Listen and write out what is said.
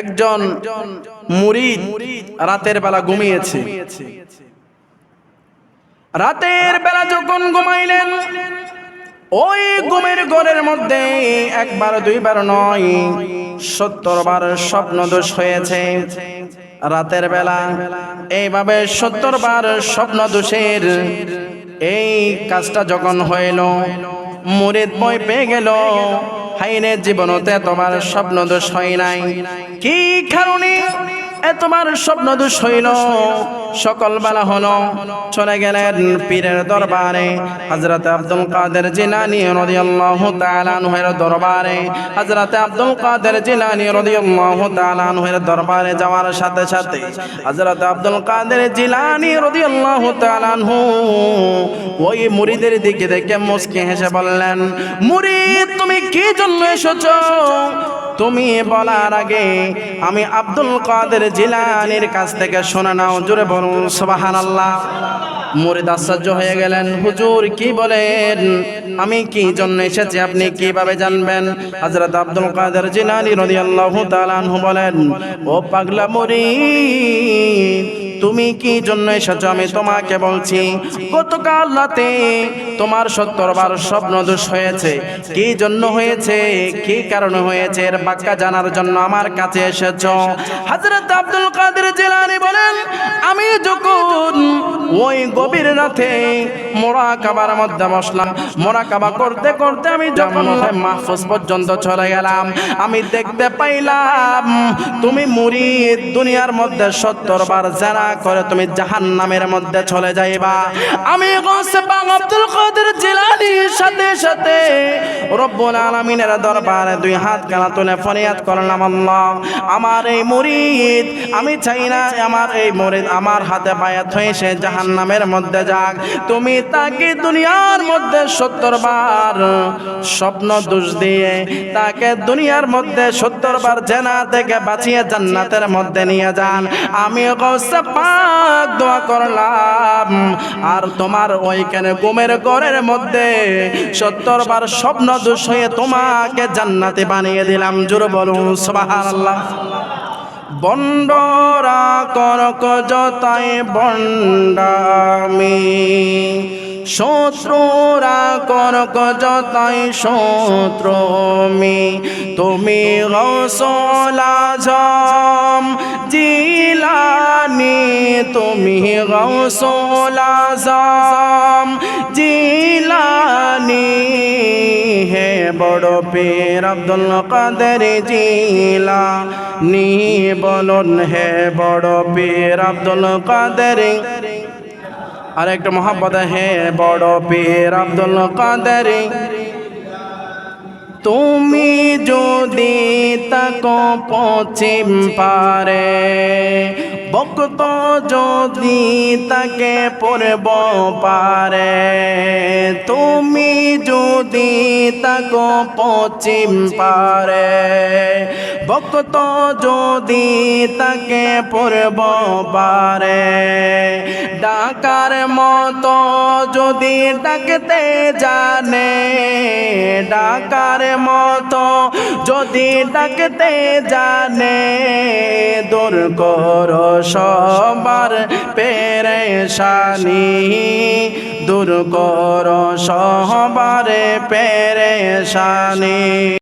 একজন মুরিদ রাতের বেলা ঘুমিয়েছে। রাতের বেলা যখন ঘুমাইলেন, ওই ঘুমের ঘরের মধ্যে একবার, দুইবার নয় সত্তর বার স্বপ্ন দোষ হয়েছে। রাতের বেলা এইভাবে সত্তর বার স্বপ্ন দোষের এই কাজটা যখন হইল, মুরিদ বই পেয়ে গেল। হাইনে জীবনতে তোমার স্বপ্ন দোষ হয় নাই। কি কারণে এতবার স্বপ্ন দোষ হইল? সকালবেলা হলো, চলে গেলেন পীরের দরবারে হজরত আব্দুল কাদের জিলানি রাদিয়াল্লাহু তাআলা আনহুর দরবারে। হজরত আব্দুল কাদের জিলানি রাদিয়াল্লাহু তাআলা আনহুর দরবারে যাওয়ার সাথে সাথে হজরত আব্দুল কাদের জিলানি রাদিয়াল্লাহু তাআলা আনহু ওই মুরিদের দিকে দেখে মুস্কি হেসে বললেন মুরিদ তুমি কি জন্য এসেছ? তুমি বলার আগে আমি আব্দুল কাদের জিলানির কাছ থেকে শোনা নাও, জোরে বলুন সুবাহান আল্লাহ মুরিদ আশ্চর্য হয়ে গেলেন, হুজুর, কি বলেন? আমি কি জন্য এসেছি, আপনি কীভাবে জানবেন? হযরত আব্দুল কাদের জিলানি রাদিয়াল্লাহু তাআলা আনহু বলেন, ও পাগলা মুরিদ তুমি কি জন্য এসেছ? আমি তোমাকে বলছি, গতকাল রাতে তোমার সত্তর বার স্বপ্ন দোষ হয়েছে। কি জন্য হয়েছে? কি কারণে হয়েছে? এর বাক্যা জানার জন্য আমার কাছে এসেছ। হযরত আব্দুল কাদের জিলানি বলেন, আমি যখন ওই গভীর রাতে মোরা কাবার মধ্যে বসলাম মোরা কাবা করতে করতে আমি যখন মাহফুজ পর্যন্ত চলে গেলাম, আমি দেখতে পাইলাম, তুমি মুরিদ দুনিয়ার মধ্যে সত্তর বার জানা করে তুমি জাহান নামের মধ্যে চলে যাইবা। আমি আব্দুল কাদের জিলানির সাথে সাথে রব্বুল আলামিনের দরবারে দুই হাত তুলে ফরিয়াদ করলাম, আল্লাহ। আমার এই মুরিদ, আমি চাই না আমার এই মুরিদ আমার হাতে বায়াত হয়ে সে জাহান নামের মধ্যে যাক। তুমি তাকে দুনিয়ার মধ্যে সত্তর বার স্বপ্ন দোষ দিয়ে, তাকে দুনিয়ার মধ্যে সত্তর বার জেনা থেকে বাঁচিয়ে জান্নাতের মধ্যে নিয়ে যান। আমি গৌসে পাক দোয়া করলাম। আর তোমার ওইখানে ঘুমের ঘরের মধ্যে সত্তর বার স্বপ্ন দোষ হয়ে তোমাকে জান্নাতে বানিয়ে দিলাম। জোর বলুন, সুবহানাল্লাহ। বন্ডরা করক যতাই বন্ডামি। শত্রুরা করক যতাই শত্রুমি। তুমি জম জিলানি তুমি গৌসলা জম জিলানি হে বড় পীর আব্দুল কাদের জিলা নি বলুন হে বড় পীর আব্দুল কাদের আর একটা মোহাম্মদ হে বড় পীর আব্দুল কাদের তুমি যদি তাকো পশ্চিম পারে ভক্ত যদি তাকে পড়ব পারে। তুমি যদি তাকো পচিম পারে। ভক্ত যদি তাকে পড়ব পারে ডাকার মতো যদি ডাকতে জানে, ডাকার মতো যদি ডাকতে জানে, দূর করো সবার পেরেশানি, দূর করো সবার পেরেশানি।